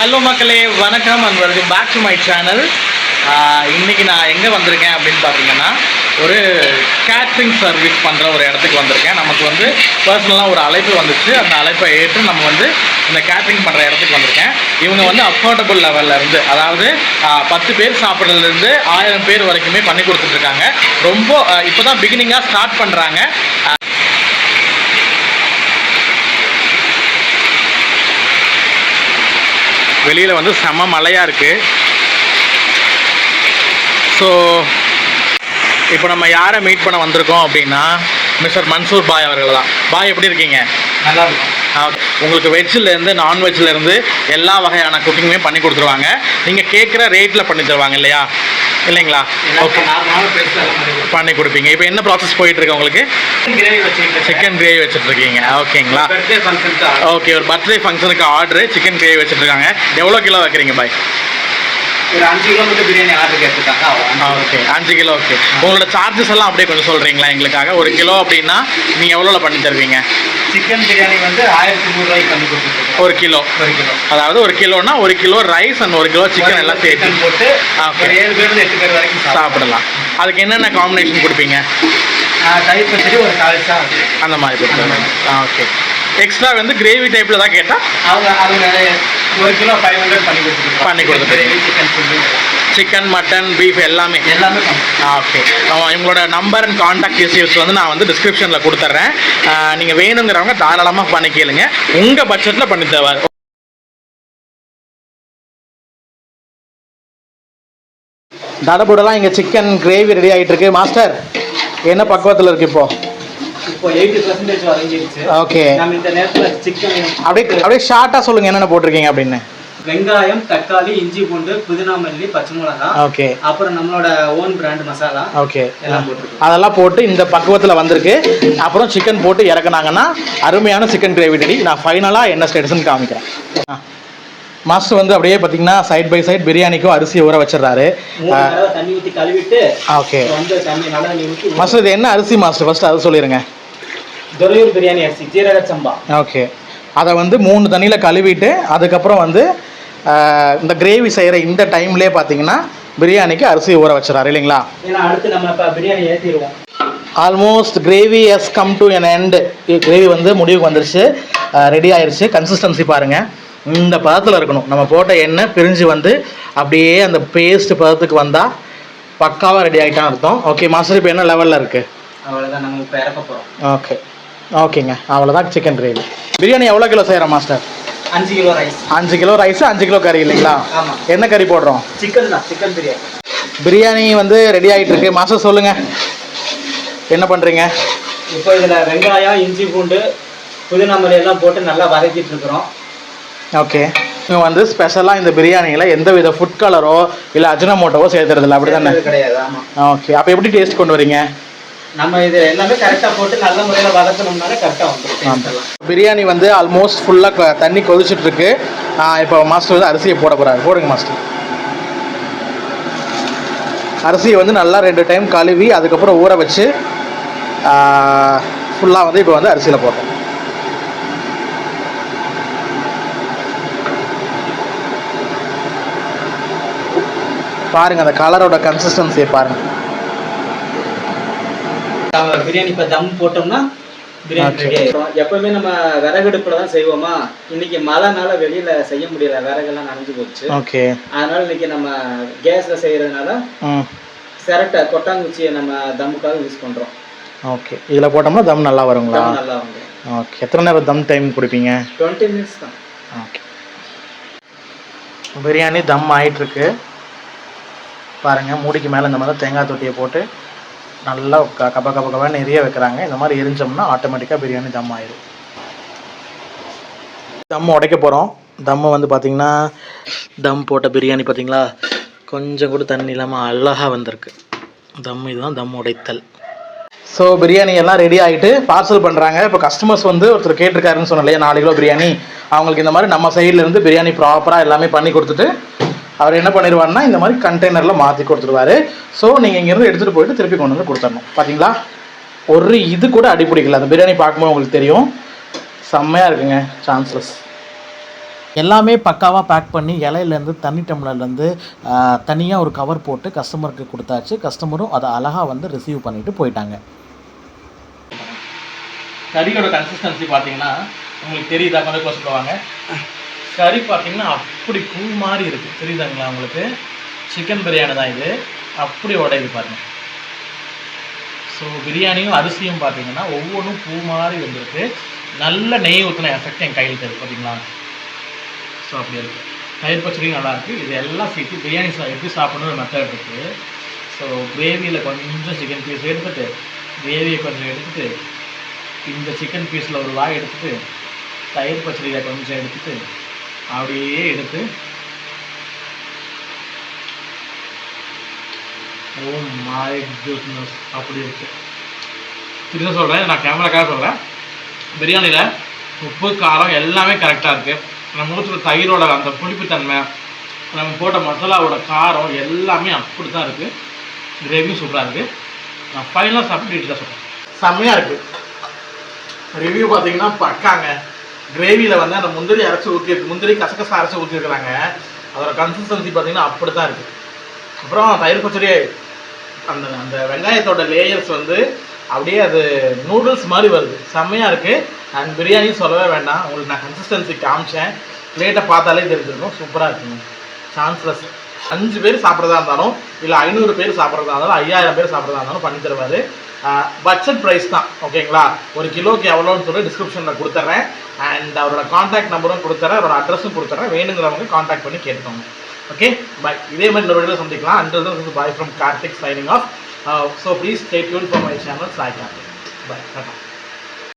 Hello மக்களே. வணக்கம் and welcome back to my channel இன்றைக்கி நான் எங்கே வந்திருக்கேன் அப்படின்னு பார்த்தீங்கன்னா ஒரு கேட்ரிங் சர்வீஸ் பண்ணுற ஒரு இடத்துக்கு வந்திருக்கேன். நமக்கு வந்து பர்சனலாக ஒரு அழைப்பு வந்துச்சு. அந்த அழைப்பை ஏற்று நம்ம வந்து இந்த கேட்ரிங் பண்ணுற இடத்துக்கு வந்திருக்கேன். இவங்க வந்து அஃபோர்டபுள் லெவலில் இருந்து அதாவது பத்து பேர் சாப்பிட்றதுலேருந்து ஆயிரம் பேர் வரைக்குமே பண்ணி கொடுத்துட்ருக்காங்க ரொம்ப இப்போ தான் பிகினிங்காக ஸ்டார்ட் பண்ணுறாங்க வெளியில் வந்து செம மழையாக இருக்குது ஸோ இப்போ நம்ம யாரை மீட் பண்ண வந்திருக்கோம் அப்படின்னா மிஸ்டர் மன்சூர் பாய் அவர்கள் தான். பாய் எப்படி இருக்கீங்க? நல்லா இருக்கும். உங்களுக்கு வெஜ்ஜிலேருந்து நான்வெஜ்லேருந்து எல்லா வகையான குக்கிங்குமே பண்ணி கொடுத்துருவாங்க. நீங்கள் கேட்குற ரேட்டில் பண்ணி தருவாங்க இல்லையா? இல்லைங்களா? ஓகே பண்ணி கொடுப்பீங்க. இப்போ என்ன ப்ராசஸ் போயிட்டுருக்கு உங்களுக்கு? கிரேவி வச்சுக்கிட்டு சிக்கன் கிரேவி வச்சுட்ருக்கீங்க ஓகேங்களா? பர்த்டே ஃபங்க்ஷனுக்கு ஓகே ஒரு பர்த்டே ஃபங்க்ஷனுக்கு ஆர்டரு சிக்கன் கிரேவி வச்சுட்ருக்காங்க எவ்வளோ கிலோ வைக்கிறீங்க பாய்? ஒரு அஞ்சு கிலோமீட்டர் பிரியாணி ஆர்டர் கேட்டிருக்காங்க. அவ்வளோ ஓகே அஞ்சு கிலோ ஓகே உங்களோட சார்ஜஸ் எல்லாம் அப்படியே கொஞ்சம் சொல்கிறீங்களா எங்களுக்காக? ஒரு கிலோ அப்படின்னா நீங்கள் எவ்வளோல பண்ணி தருவீங்க? சிக்கன் பிரியாணி வந்து ஆயிரத்தி நூறுரூவாய்க்கு பண்ணி கொடுத்துருக்கோம். ஒரு கிலோ. ஒரு கிலோ. அதாவது ஒரு கிலோனா ஒரு கிலோ ரைஸ் அண்ட் ஒரு கிலோ சிக்கன் எல்லாம் சேர்த்து. போட்டு. ஒரு ஏழு பேர் எட்டு பேர் வரைக்கும் சாப்பிடலாம். அதுக்கு என்னென்ன காம்பினேஷன் கொடுப்பீங்க? தயிர் பச்சடி ஒரு அது. அந்த மாதிரி கொடுத்துருங்க. ஓகே எக்ஸ்ட்ரா வந்து கிரேவி டைப்பில் தான் கேட்டால் அவங்க அவங்க ஒரு கிலோ ஃபைவ் ஹண்ட்ரட் பண்ணி கொடுத்துருக்கோம் பண்ணி கொடுத்துருக்கோம். கிரேவி சிக்கன் மட்டன் பீஃப் எல்லாமே? எல்லாமே ஓகே இவங்களோட நம்பர் அண்ட் காண்டாக்ட் டீட்டெயில்ஸ் வந்து நான் வந்து டிஸ்கிரிப்ஷனில் கொடுத்துட்றேன் நீங்கள் வேணுங்கிறவங்க தாராளமாக பண்ணி கேளுங்க. உங்கள் பட்ஜெட்டில் பண்ணி தருவார். தடபுடலாம் இங்கே சிக்கன் கிரேவி ரெடி ஆகிட்டு இருக்கு. மாஸ்டர் என்ன பக்குவத்தில் இருக்கு இப்போ? ஓகே அப்படியே அப்படியே ஷார்ட்டாக சொல்லுங்கள் என்னென்ன போட்டிருக்கீங்க அப்படின்னு. வெங்காயம் தக்காளி இஞ்சி பூண்டு புதினா மல்லி பச்சை மிளகாய் ஓகே அப்புறம் நம்மளோட ஓன் பிராண்ட் மசாலா ஓகே அதெல்லாம் போட்டு இந்த பக்குவத்தில் வந்திருக்கு. அப்புறம் சிக்கன் போட்டு இறக்குனாங்கன்னா அருமையான சிக்கன் கிரேவி ரெடி நான் ஃபைனலாக என்ன ஸ்டேட்டஸ்ன்னு காமிக்கிறேன். மாஸ்டர் வந்து அப்படியே பார்த்தீங்கன்னா சைட் பை சைட் பிரியாணிக்கும் அரிசி ஊற வச்சிடுறாரு. ஓகே மாஸ்டர் இது என்ன அரிசி மாஸ்டர் ஃபர்ஸ்ட் அதை சொல்லிடுங்க துறையூர் பிரியாணி அரிசி ஜீரக சம்பா. ஓகே அதை வந்து மூணு தண்ணியில் கழுவிட்டு அதுக்கப்புறம் வந்து இந்த கிரேவி செய்கிற இந்த டைம்லேயே பார்த்தீங்கன்னா பிரியாணிக்கு அரிசி ஊற வச்சிடறாரு இல்லைங்களா? ஏன்னா அடுத்து நம்ம இப்போ biryani ஏற்றிடுவோம் almost gravy is come to an end gravy வந்து முடிவுக்கு வந்துருச்சு. ரெடி ஆயிருச்சு. கன்சிஸ்டன்சி பாருங்கள் இந்த பதத்தில் இருக்கணும். நம்ம போட்ட எண்ணெய் பிரிஞ்சு வந்து அப்படியே அந்த பேஸ்ட் பதத்துக்கு வந்தால் பக்காவாக ரெடி ஆகிட்டான் அர்த்தம். ஓகே மாஸ்டர் இப்போ என்ன லெவலில் இருக்குது அவ்வளோதான் நம்ம இப்போ இறக்க போகிறோம் ஓகே ஓகேங்க அவ்வளோதான் சிக்கன் கிரேவி பிரியாணி எவ்வளோ கிலோ செய்கிறோம் மாஸ்டர் அஞ்சு கிலோ ரைஸ் அஞ்சு கிலோ ரைஸ் அஞ்சு கிலோ கறி இல்லைங்களா? ஆமாம் என்ன கறி போடுறோம்? சிக்கன் தான் சிக்கன் பிரியாணி. பிரியாணி வந்து ரெடி ஆகிட்டு இருக்கு. மாஸ்டர் சொல்லுங்கள் என்ன பண்ணுறீங்க இப்போ இதில் வெங்காயம் இஞ்சி பூண்டு புதினா மல்லி எல்லாம் போட்டு நல்லா வதக்கிட்டு இருக்கிறோம். ஓகே. இவங்க வந்து ஸ்பெஷலாக இந்த பிரியாணியில் எந்த வித ஃபுட் கலரோ இல்லை அஜினமோட்டோவோ சேர்த்துறதில்ல அப்படி தானே கிடையாது ஓகே. அப்போ எப்படி டேஸ்ட் கொண்டு வரீங்க? நம்ம இது எல்லாமே கரெக்டாக போட்டு நல்ல முறையில் வதக்கணும்னாலே கரெக்டாக வந்துடும் பிரியாணி வந்து ஆல்மோஸ்ட் ஃபுல்லாக தண்ணி கொதிச்சுட்டு இருக்கு இப்போ மாஸ்டர் வந்து அரிசியை போட போகிறாரு போடுங்க மாஸ்டர் அரிசியை வந்து நல்லா ரெண்டு டைம் கழுவி அதுக்கப்புறம் ஊற வச்சு ஃபுல்லாக வந்து இப்போ வந்து அரிசியில் போட்டோம் பாருங்க அந்த கலரோட கன்சிஸ்டன்சியை பாருங்க. பிரியாணி இப்போ தம் போட்டோம்னா பிரியாணி. ரெடி ஆயிடும் எப்பவுமே நம்ம விறகடுப்புல தான் செய்வோமா? இன்னைக்கு மழைனால வெளியில செய்ய முடியல விறகெல்லாம் நனைஞ்சு போச்சு. ஓகே. அதனால இன்னைக்கு நம்ம கேஸ்ல செய்யறதுனால ம் சிரட்டை கொட்டாங்குச்சியை நம்ம தம்முக்காக யூஸ் பண்றோம். ஓகே. இதில் போட்டோம்னா தம் நல்லா வருங்களா? தம் நல்லா வந்து ஓகே. எத்தனை நேரம் தம் டைம் கொடுப்பீங்க? டுவெண்ட்டி மினிட்ஸ் தான். ஓகே. பிரியாணி தம் ஆயிட்டிருக்கு. பாருங்கள் மூடிக்கு மேலே இந்த மாதிரி தேங்காய் தொட்டியை போட்டு நல்லா க- கப கப கபன்னு எரிய வைக்கிறாங்க. இந்த மாதிரி எரிஞ்சோம்னா ஆட்டோமேட்டிக்காக பிரியாணி தம் ஆயிடும் தம் உடைக்க போகிறோம் தம்மு வந்து பார்த்திங்கன்னா தம் போட்ட பிரியாணி பார்த்திங்களா கொஞ்சம் கூட தண்ணி இல்லாமல் அழகாக வந்திருக்கு. தம் இதுதான் தம் உடைத்தல். ஸோ பிரியாணி எல்லாம் ரெடி ஆகிட்டு பார்சல் பண்ணுறாங்க இப்போ கஸ்டமர்ஸ் வந்து ஒருத்தர் கேட்டிருக்காருன்னு சொன்னேன் இல்லையா? நாலு கிலோ பிரியாணி. அவங்களுக்கு இந்த மாதிரி நம்ம சைட்லேருந்து பிரியாணி ப்ராப்பராக எல்லாமே பண்ணி கொடுத்துட்டு அவர் என்ன பண்ணிடுவாருன்னா இந்த மாதிரி கண்டெய்னரில் மாற்றி கொடுத்துருவாரு. ஸோ நீங்கள் இங்கேருந்து எடுத்துகிட்டு போயிட்டு திருப்பி கொண்டு வந்து கொடுத்துடணும். பார்த்தீங்களா ஒரு இது கூட அடி பிடிக்கல. அந்த பிரியாணி பார்க்கும்போது உங்களுக்கு தெரியும். செம்மையாக இருக்குங்க. சான்சஸ் எல்லாமே பக்காவாக பேக் பண்ணி இலையிலேருந்து தண்ணி டம்ளர்லேருந்து தனியாக ஒரு கவர் போட்டு கஸ்டமருக்கு கொடுத்தாச்சு. கஸ்டமரும் அதை அழகாக வந்து ரிசீவ் பண்ணிட்டு போயிட்டாங்க. கறியோட கன்சிஸ்டன்சி பார்த்தீங்கன்னா உங்களுக்கு தெரியுதா? கொஞ்சம் க்ளோஸ் பண்ணுவாங்க கறி பார்த்தீங்கன்னா அப்படி பூ மாதிரி இருக்குது தெரியுதுங்களா உங்களுக்கு? சிக்கன் பிரியாணி தான் இது. அப்படி உடையுது பாருங்கள் ஸோ பிரியாணியும் அரிசியும் பார்த்தீங்கன்னா ஒவ்வொன்றும் பூ மாதிரி வந்திருக்கு. நல்ல நெய் ஊற்றின எஃபெக்ட் என் கையில் தெரியுது பார்த்தீங்களா ஸோ அப்படி இருக்குது தயிர் பச்சடியும் நல்லாயிருக்கு இது எல்லாம் சேர்த்து பிரியாணி சா எப்படி சாப்பிடணும் மெத்தட் இருக்குது ஸோ கிரேவியில் கொஞ்சம் சிக்கன் பீஸ் எடுத்துகிட்டு கிரேவியை கொஞ்சம் எடுத்துகிட்டு இந்த சிக்கன் பீஸில் ஒரு வாய் எடுத்துகிட்டு தயிர் பச்சடியில் கொஞ்சம் எடுத்துகிட்டு அப்படியே எடுத்து ஓ மை குட்னஸ் அப்படி இருக்கு. திரும்ப சொல்கிறேன் நான் கேமராக்காக சொல்கிறேன் பிரியாணியில் உப்பு காரம் எல்லாமே கரெக்டாக இருக்குது நம்ம ஊற்றுற தயிரோட அந்த புளிப்புத்தன்மை நம்ம போட்ட மசாலாவோட காரம் எல்லாமே அப்படி தான் இருக்குது கிரேவியும் சூப்பராக இருக்குது நான் ஃபைனலாக சாப்பிட்டு தான் சொல்கிறேன் செம்மையாக இருக்குது ரிவ்யூ பார்த்தீங்கன்னா பக்காங்க. கிரேவியில் வந்து அந்த முந்திரி அரைச்சி ஊற்றிருக்கு முந்திரி கசகசா அரைச்சி ஊற்றிருக்கிறாங்க அதோட கன்சிஸ்டன்சி பார்த்தீங்கன்னா அப்படி தான் இருக்குது அப்புறம் தயிர் பச்சடி அந்த அந்த வெங்காயத்தோட லேயர்ஸ் வந்து அப்படியே அது நூடுல்ஸ் மாதிரி வருது. செம்மையாக இருக்குது அண்ட் பிரியாணியும் சொல்லவே வேண்டாம். உங்களுக்கு நான் கன்சிஸ்டன்சி காமிச்சேன். பிளேட்டை பார்த்தாலே தெரிஞ்சிருக்கும். சூப்பராக இருக்குங்க. சான்ஸ்லெஸ் அஞ்சு பேர் சாப்பிட்றதா இருந்தாலும் இல்லை ஐநூறு பேர் சாப்பிட்றதா இருந்தாலும் ஐயாயிரம் பேர் சாப்பிட்றதா இருந்தாலும் பண்ணி தருவார். பட்ஜெட் ப்ரைஸ் தான் ஓகேங்களா? ஒரு கிலோக்கு எவ்வளோன்னு சொல்லி டிஸ்கிரிப்ஷனில் கொடுத்துட்றேன் அண்ட் அவரோட காண்டாக்ட் நம்பரும் கொடுத்துறேன் அவரோட அட்ரஸும் கொடுத்துறேன் வேணுங்கிறவங்க காண்டாக்ட் பண்ணி கேட்டுக்கோங்க. ஓகே பாய் இதே மாதிரி இன்னொரு வீடியோ சந்திக்கலாம். And bye from Karthik signing off so please stay tune for my channel Sai Karthik bye